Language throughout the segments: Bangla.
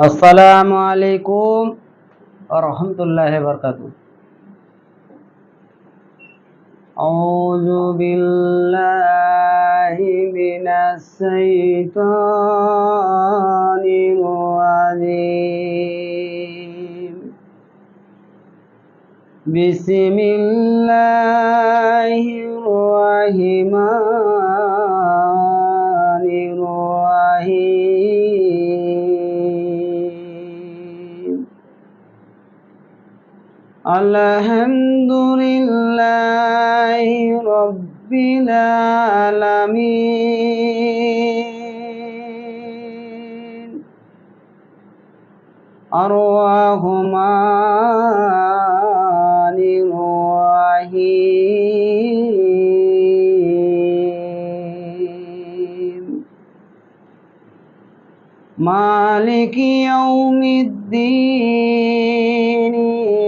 আসসালামু আলাইকুম রহমতুল্লাহ বরকাত أعوذ بالله من الشيطان الرجيم بسم الله الرحمن আলহামদুলিল্লাহ রব্বিল আলামিন। আরওয়াহুমা মালিক ইয়াউমিদ্দিন।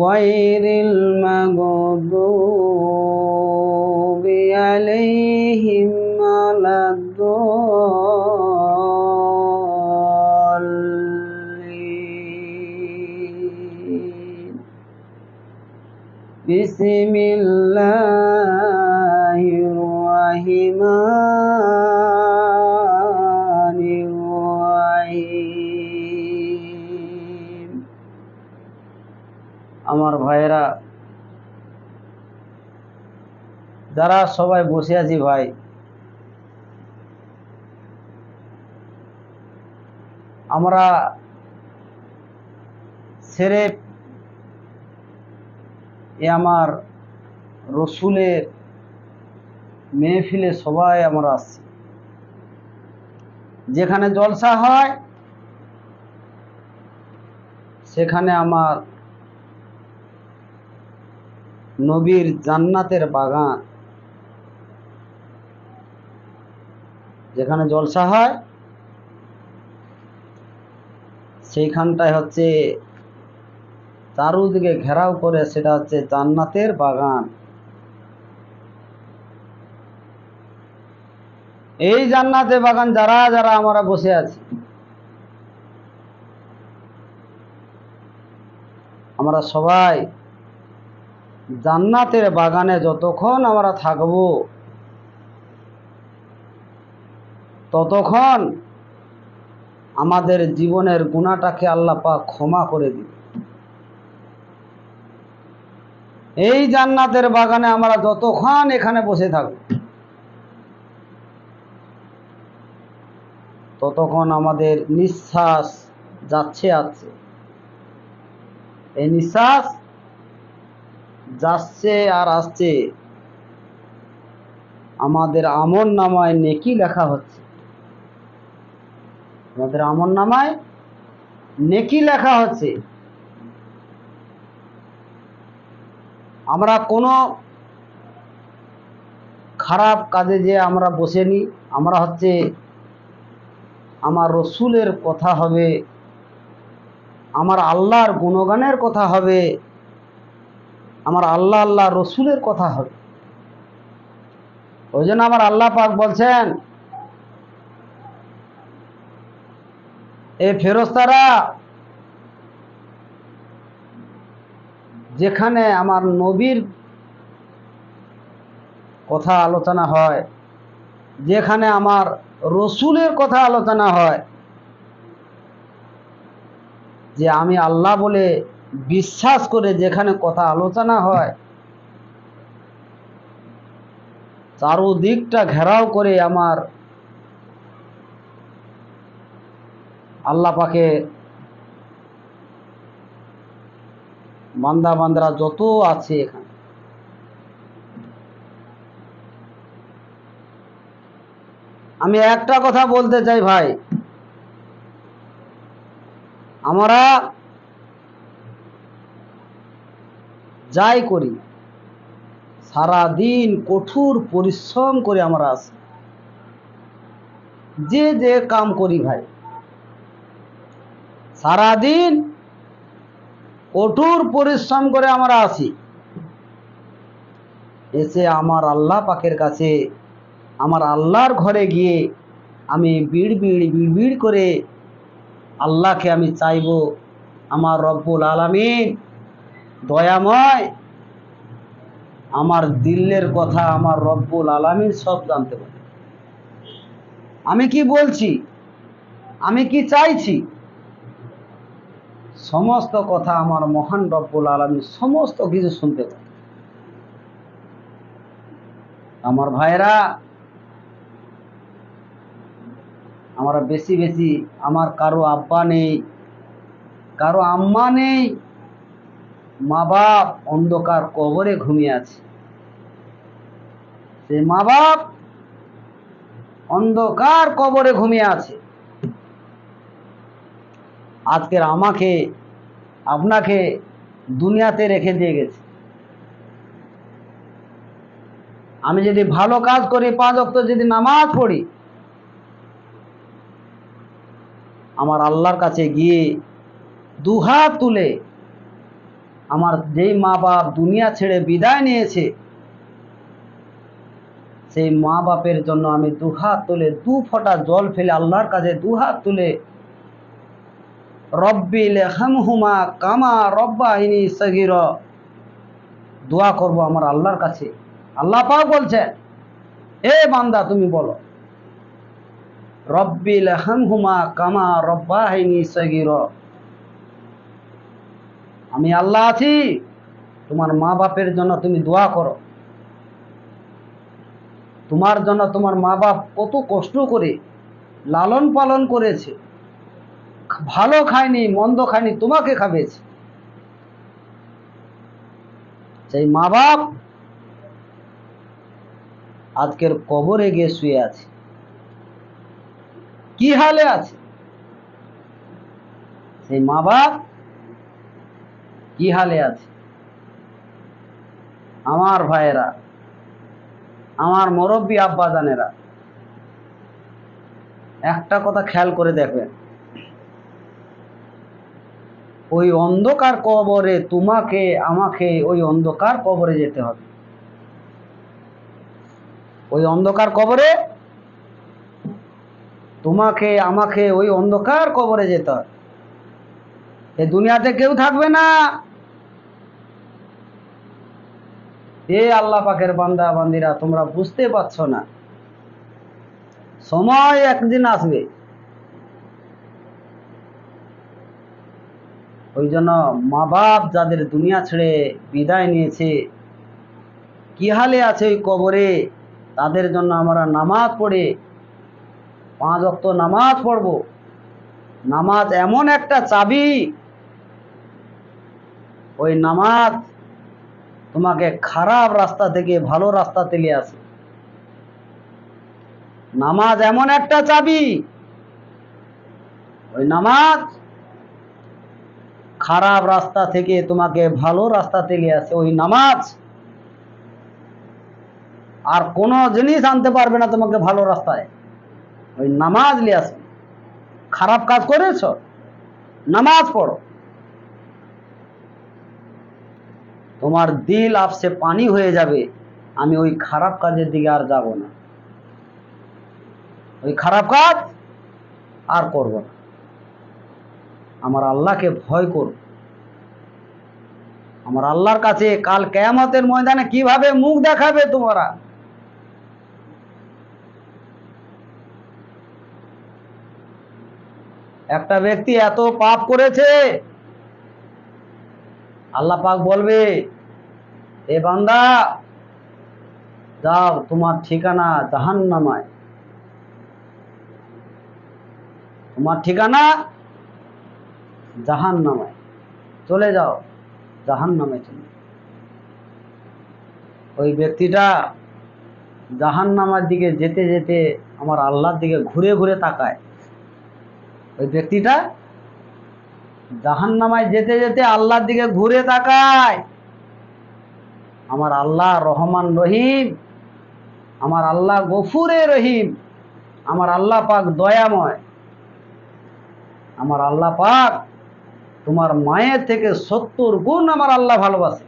غير المغضوب عليهم ولا الضالين. بسم الله الرحمن আমার ভাইয়েরা, যারা সবাই বসে আছি ভাই, আমরা সেরে এ আমার রসুলের মেহফিলে সবাই আমরা আসছি যেখানে জলসা হয়, সেখানে আমার নবীর জান্নাতের বাগান। যেখানে জলসা হয়, সেইখানটায় হচ্ছে চারুদিকে ঘেরাও করে সেটা হচ্ছে জান্নাতের বাগান। এই জান্নাতে বাগান যারা যারা আমরা বসে আছি, আমরা সবাই জান্নাতের বাগানে যতক্ষণ আমরা থাকব, ততক্ষণ আমাদের জীবনের গুণাটাকে আল্লাহ ক্ষমা করে দিবে এই জান্নাতের বাগানে আমরা যতক্ষণ এখানে বসে থাকব, ততক্ষণ আমাদের নিঃশ্বাস যাচ্ছে আছে এই নিঃশ্বাস যাচ্ছে আর আসছে। আমাদের আমন নামায় নেকি লেখা হচ্ছে। আমাদের আমন নামায় নেকি লেখা হচ্ছে। আমরা কোনো খারাপ কাজে যে আমরা বসে নি, আমরা হচ্ছে আমার রসুলের কথা হবে, আমার আল্লাহর গুণগানের কথা হবে আমার আল্লাহ আল্লাহ রসুলের কথা হবে। ওই জন্য আমার আল্লাহ পাক বলছেন, এ ফেরস্তারা, যেখানে আমার নবীর কথা আলোচনা হয়, যেখানে আমার রসুলের কথা আলোচনা হয়, যে আমি আল্লাহ বলে বিশ্বাস করে যেখানে কথা আলোচনা হয়, চারোদিকটা ঘেরাও করে আমার আল্লাহ পাকে বান্দা বান্দারা যত আছে এখানে। আমি একটা কথা বলতে চাই ভাই, আমরা যাই করি সারা দিন কঠোর পরিশ্রম করে আমরা আসি যে যে কাম করি ভাই, সারাদিন কঠোর পরিশ্রম করে আমরা আসি এসে আমার আল্লাহ পাকের কাছে, আমার আল্লাহর ঘরে গিয়ে আমি বিড় বিড় বিড় করে আল্লাহকে আমি চাইব, আমার রব্বুল আলামিন দয়াময়, আমার দিল্লের কথা আমার রব্বুল আলামিন সব জানতে পারে। আমি কি বলছি? আমি কি চাইছি? সমস্ত কথা আমার মহান রব্বুল আলমী সমস্ত কিছু শুনতে পায় আমার ভাইরা আমরা বেশি বেশি, আমার কারও আব্বা নেই, কারও আম্মা নেই মা বাপ অন্ধকার কবরে ঘুমিয়ে আছে। সে মা বাপ অন্ধকার কবরে ঘুমিয়ে আছে। আজকের আমাকে, আপনাকে দুনিয়াতে রেখে দিয়ে গেছে। আমি যদি ভালো কাজ করি, পাঁচ অক্ত যদি নামাজ পড়ি, আমার আল্লাহর কাছে গিয়ে দুহাত তুলে আমার যেই মা বাপ দুনিয়া ছেড়ে বিদায় নিয়েছে, সেই মা বাপের জন্য আমি দুহাত তুলে, দু ফোঁটা জল ফেলে আল্লাহর কাছে দুহাত তুলে রব্বিল হামহুমা কামা রব্বাহিনী সগির দোয়া করব আমার আল্লাহর কাছে। আল্লাহ পাক বলছেন, এ বান্দা, তুমি বলো রব্বিল হামহুমা কামা রব্বাহিনী সগির আমি আল্লাহ আছি। তোমার মা বাপের জন্য তুমি দোয়া করো। তোমার জন্য তোমার মা বাপ কত কষ্ট করে লালন পালন করেছে। ভালো খায়নি, মন্দ খায়নি, তোমাকে খাবেছে। সেই মা বাপ আজকের কবরে গিয়ে শুয়ে আছে। কি হালে আছে? সেই মা বাপ কি হালে আছে। আমার ভাইয়েরা, আমার মুরব্বী আব্বাজানেরা, একটা কথা খেয়াল করে দেখবেন। ওই অন্ধকার কবরে তোমাকে, আমাকে ওই অন্ধকার কবরে যেতে হবে। ওই অন্ধকার কবরে তোমাকে, আমাকে ওই অন্ধকার কবরে যেতে হবে। এই দুনিয়াতে কেউ থাকবে না। এ আল্লাহ পাকের বান্দা, বান্দিরা, তোমরা বুঝতে পারছ না। সময় একদিন আসবে। ওই জন্য মা বাপ যাদের দুনিয়া ছেড়ে বিদায় নিয়েছে, কি হালে আছে ওই কবরে? তাদের জন্য আমরা নামাজ পড়ে পাঁচ অক্ত নামাজ পড়ব। নামাজ এমন একটা চাবি, ওই নামাজ তোমাকে খারাপ রাস্তা থেকে ভালো রাস্তা তেলে আসে। নামাজ এমন একটা চাবি। ওই নামাজ খারাপ রাস্তা থেকে তোমাকে ভালো রাস্তা তেলে আসে। ওই নামাজ আর কোনো জিনিস আনতে পারবে না তোমাকে ভালো রাস্তায়। ওই নামাজ নিয়ে আসে খারাপ কাজ করেছ? নামাজ পড়ো। তোমার দিল আপসে পানি হয়ে যাবে। আমি ওই খারাপ কাজের দিকে আর যাব না। ওই খারাপ কাজ আর করব না। আমার আল্লাহকে ভয় করব আমার আল্লাহর কাছে কাল কেয়ামতের ময়দানে কীভাবে মুখ দেখাবে তোমরা? একটা ব্যক্তি এত পাপ করেছে আল্লাহ পাক বলবে, এ বান্দা, যাও তোমার ঠিকানা জাহান্নামায়। তোমার ঠিকানা জাহান্নামায়। চলে যাও জাহান্নামে চলে ওই ব্যক্তিটা জাহান্নামার দিকে যেতে যেতে আমার আল্লাহর দিকে ঘুরে ঘুরে তাকায়। ওই ব্যক্তিটা জাহান্নামায় যেতে যেতে আল্লাহর দিকে ঘুরে তাকায়। আমার আল্লাহ রহমান রহিম, আমার আল্লাহ গফুরে রহিম, আমার আল্লাহ পাক দয়াময়। আমার আল্লাহ পাক তোমার মায়ের থেকে সত্তর গুণ আমার আল্লাহ ভালোবাসে।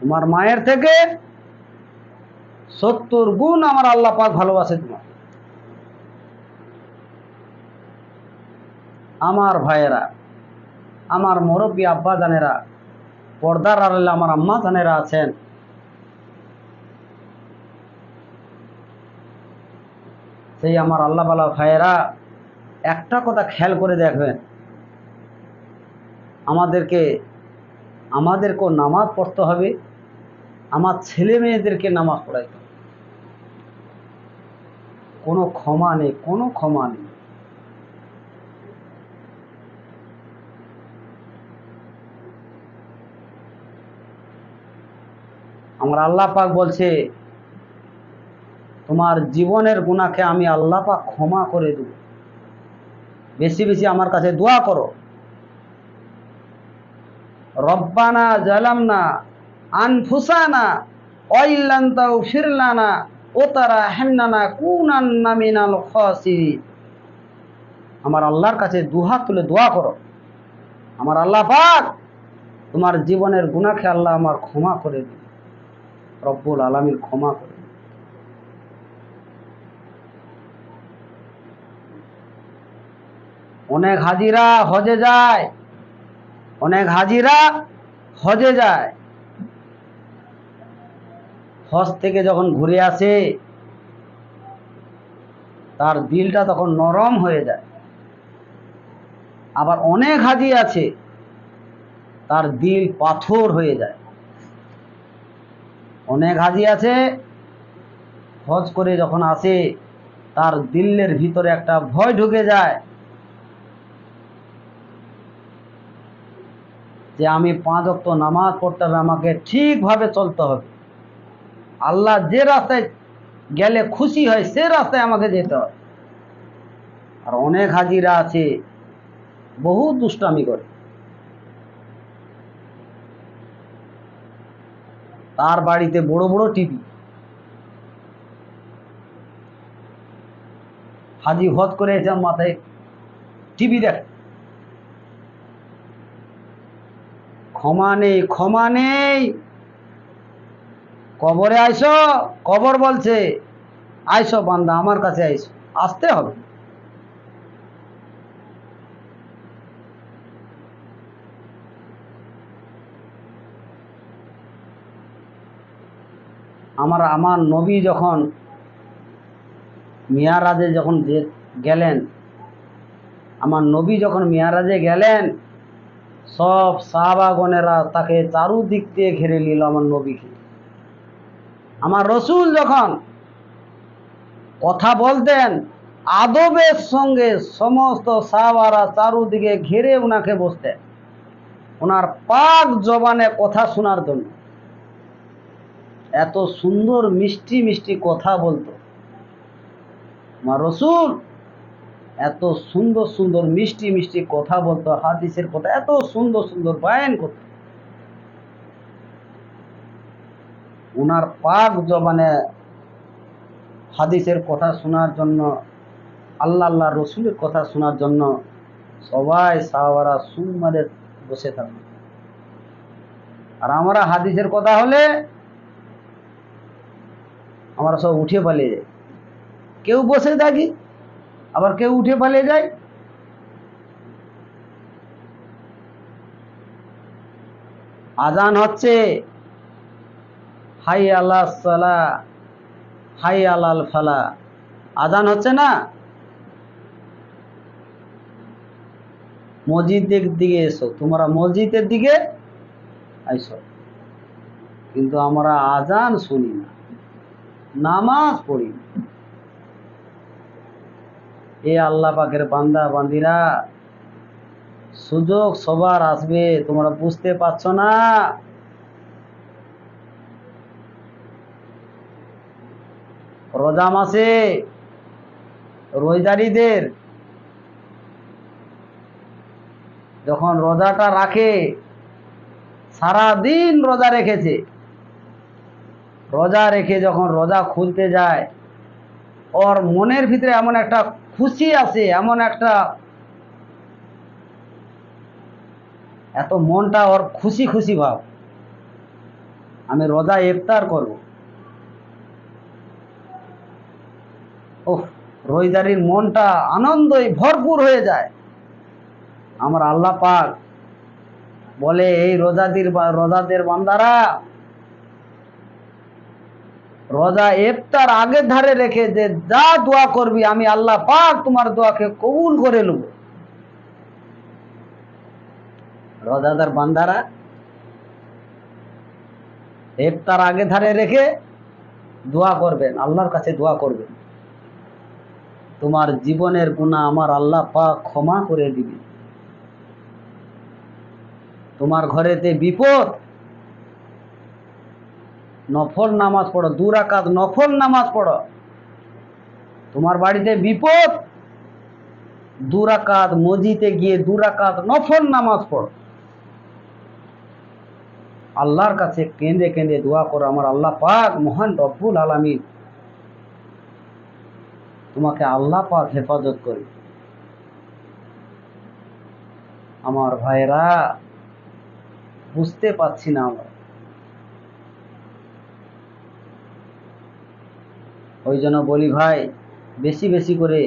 তোমার মায়ের থেকে সত্তর গুণ আমার আল্লাহ পাক ভালোবাসে তোমার। আমার ভাইয়েরা, আমার মুরব্বী আব্বা জানেরা, পর্দার আড়ালে আমার আম্মা জানেরা আছেন। সেই আমার আল্লাহ বালা ভাইয়েরা, একটা কথা খেয়াল করে দেখবেন। আমাদেরকে, আমাদেরকেও নামাজ পড়তে হবে, আমার ছেলে মেয়েদেরকে নামাজ পড়াইতে হবে। কোনো ক্ষমা নেই, কোনো ক্ষমা নেই। আমার আল্লাহ পাক বলছে, তোমার জীবনের গুণাকে আমি আল্লাহ পাক ক্ষমা করে দেব। বেশি বেশি আমার কাছে দোয়া করো। রব্বানা জালামনা আনফুসানা অইল্লান্তাও ফিরলানা ও তারা হেন্নানা কুনান্না মিনাল খাসিরিন। আমার আল্লাহর কাছে দুহাত তুলে দোয়া করো। আমার আল্লাহ পাক তোমার জীবনের গুণাকে আল্লাহ আমার ক্ষমা করে দিন রব্বুল আলমীর ক্ষমা করে। অনেক হাজিরা হজে যায়, অনেক হাজিরা হজে যায়। হজ থেকে যখন ঘুরে আসে, তার দিলটা তখন নরম হয়ে যায়। আবার অনেক হাজি আছে, তার দিল পাথর হয়ে যায়। অনেক হাজি আছে, হজ করে যখন আসে, তার দিলের ভিতরে একটা ভয় ঢুকে যায়। যে আমি পাঁচ অক্ত নামাজ পড়তে হবে, আমাকে ঠিকভাবে চলতে হবে। আল্লাহ যে রাস্তায় গেলে খুশি হয়, সে রাস্তায় আমাকে যেতে হয়। আর অনেক হাজিরা আছে, বহু দুষ্টামি করে। তার বাড়িতে বড় বড় টিভি। হাজি হজ করে এসে মাথায় টিভি দেখ। ক্ষমা নেই ক্ষমা নেই। কবরে আইসো, কবর বলছে, আইসো বান্দা, আমার কাছে আইসো, আসতে হবে। আমার আমার নবী যখন মিয়ারাজে যখন গেলেন, আমার নবী যখন মিয়ারাজে গেলেন, সব সাহাবাগণেরা তাকে চারুদিক দিয়ে ঘিরে নিল আমার নবীকে। আমার রসুল যখন কথা বলতেন, আদবের সঙ্গে সমস্ত সাহাবারা চারুদিকে ঘিরে ওনাকে বসতেন। ওনার পাক জবানে কথা শোনার জন্য। এত সুন্দর, মিষ্টি মিষ্টি কথা বলতো। রসুল, এত সুন্দর সুন্দর, মিষ্টি মিষ্টি কথা বলতো, হাদিসের কথা, এত সুন্দর সুন্দর বায়ান করতো। ওনার পাক জবানে হাদিসের কথা শোনার জন্য, আল্লাহ আল্লাহ রসুলের কথা শোনার জন্য সবাই সাহাবারা সুমারে বসে থাকবে আর আমরা হাদিসের কথা হলে আমরা সব উঠে পালিয়ে যাই। কেউ বসে থাকি, আবার কেউ উঠে পালিয়ে যায়। আজান হচ্ছে, হাই আল্লাহ সালা, হাই আলাল ফালা। আজান হচ্ছে না? মসজিদের দিকে এসো, তোমরা মসজিদের দিকে আইসো। কিন্তু আমরা আজান শুনি না। নামাজ পড়ি। এ আল্লাহ পাকের বান্দা, বান্দিরা, সুযোগ সবার আসবে, তোমরা বুঝতে পারছ না? রোজা মাসে রোজারিদের যখন রোজাটা রাখে সারা দিন রোজা রেখেছে। রোজা রেখে যখন রোজা খুলতে যায়, ওর মনের ভিতরে এমন একটা খুশি আছে, এমন একটা এত মনটা ওর খুশি খুশি ভাব। আমি রোজা ইফতার করব। ওহ রোজারির মনটা আনন্দই ভরপুর হয়ে যায়। আমার আল্লাহ পাক বলে, এই রোজাদির রোজাদের বান্দারা রোজা ইফতার আগের ধারে রেখে যে যা দোয়া করবি, আমি আল্লাহ পাক তোমার দোয়াকে কবুল করে নেব। রোজাদার বান্দারা, ইফতার আগে ধারে রেখে দোয়া করবেন, আল্লাহর কাছে দোয়া করবেন। তোমার জীবনের গুণা আমার আল্লাহ পাক ক্ষমা করে দিবে। তোমার ঘরেতে বিপদ নফল নামাজ পড়ো, দু রাকাত নফল নামাজ পড়ো। তোমার বাড়িতে বিপদ? দু রাকাত মসজিদে গিয়ে দু রাকাত নফল নামাজ পড়ো। আল্লাহর কাছে কেঁদে কেঁদে দোয়া করো, আমার আল্লাহ পাক মহান রব্বুল আলামিন তোমাকে আল্লাহ পাক হেফাজত করি আমার ভাইরা বুঝতে পারছি না আমরা। ওই জন্য বলি ভাই, বেশি বেশি করে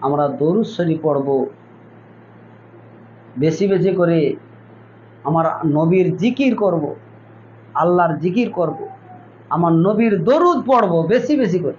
আমরা দরুদ শরীফ পড়ব। বেশি বেশি করে আমার নবীর জিকির করব, আল্লাহর জিকির করব, আমার নবীর দরুদ পড়ব বেশি বেশি করে।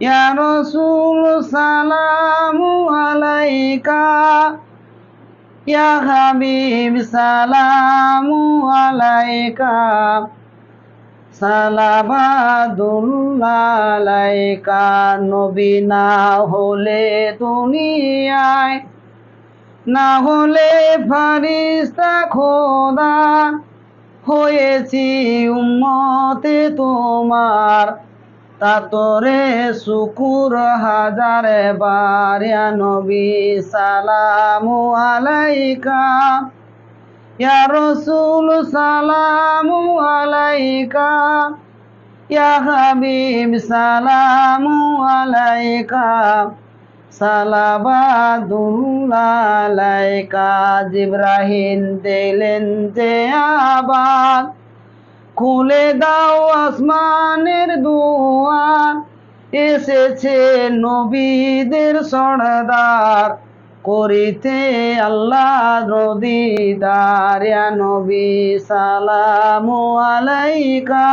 ইয়া রাসূল, সালামু আলাইকা। ইয়া হাবিব, সালামু আলাইকা। সালাবাদুল্লাহ আলাইকা। নবী না হলে দুনিয়ায় না হলে ফারিস্তা খোদা। হয়েছি উম্মতে তোমার তা তোরে শুকুর হাজার বার, ইয়া নবী সালামু আলাইকা, ইয়া রসুল সালামু আলাইকা, ইয়া হাবিব সালামু আলাইকা সালাবাদুল্লাহ আলাইকা, জিব্রাহিম দিলেন যে খুলে দাও আসমানের দুয়ার এসেছে নবীদের সরদার, করিতে আল্লাহ রদিদার। নবী সালামু আলাইকা,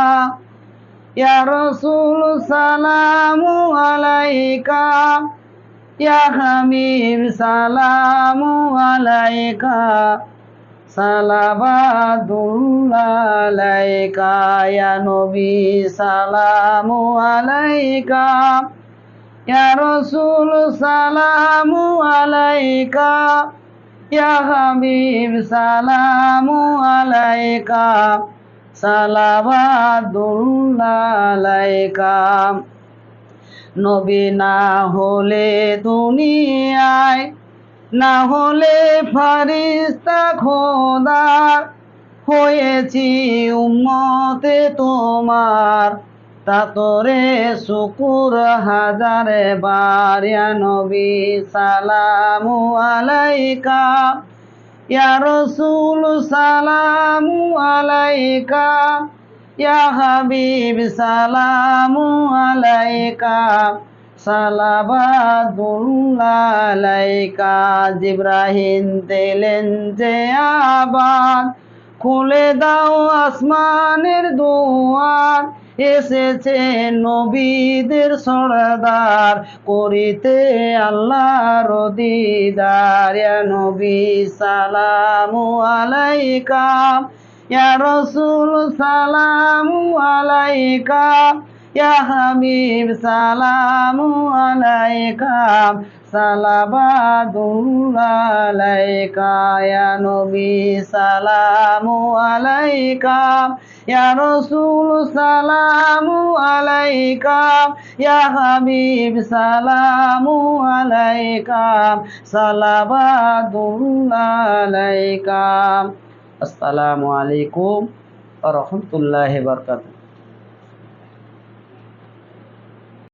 ইয়া রাসূল সালামু আলাইকা, ইয়া হাবিব সালামু আলাইকা। সালাবাদুল্লাহ আলাইকা ইয়া নবী সালামু আলাইকা ইয়া রাসূল সালামু আলাইকা ইয়া হাবিব সালামু আলাইকা সালাবাদুল্লাহ আলাইকা নবী না হলে দুনিয়ায় না হলে ফারিস্তা খোদার হয়েছি উম্মতে তোমার। তা তোরে শুকুর হাজারে বার, ইয়া নবী সালামু আলাইকা। ইয়া রসুল সালামু আলাইকা। ইয়া হাবিব সালামু আলাইকা। সালাবাদুল্লাহ আলাইকা জিব্রাহিম দিলেন যে আবাদ। খুলে দাও আসমানের দোয়ার, এসেছে নবীদের সরদার, করিতে আল্লাহর দিদার। নবী, সালামু আলাইকা, ইয়া রাসূল, সালামু আলাইকা। ইয়া হাবিব সালামু আলাইকা সালাবাদুল্লাহ আলাইকা নবী সালামু আলাইকা, ইয়া রাসূল সালামু আলাইকা, ইয়া হাবিব সালামু আলাইকা সালাবাদুল্লাহ আলাইকা। আসসালামু আলাইকুম ওয়া রাহমাতুল্লাহি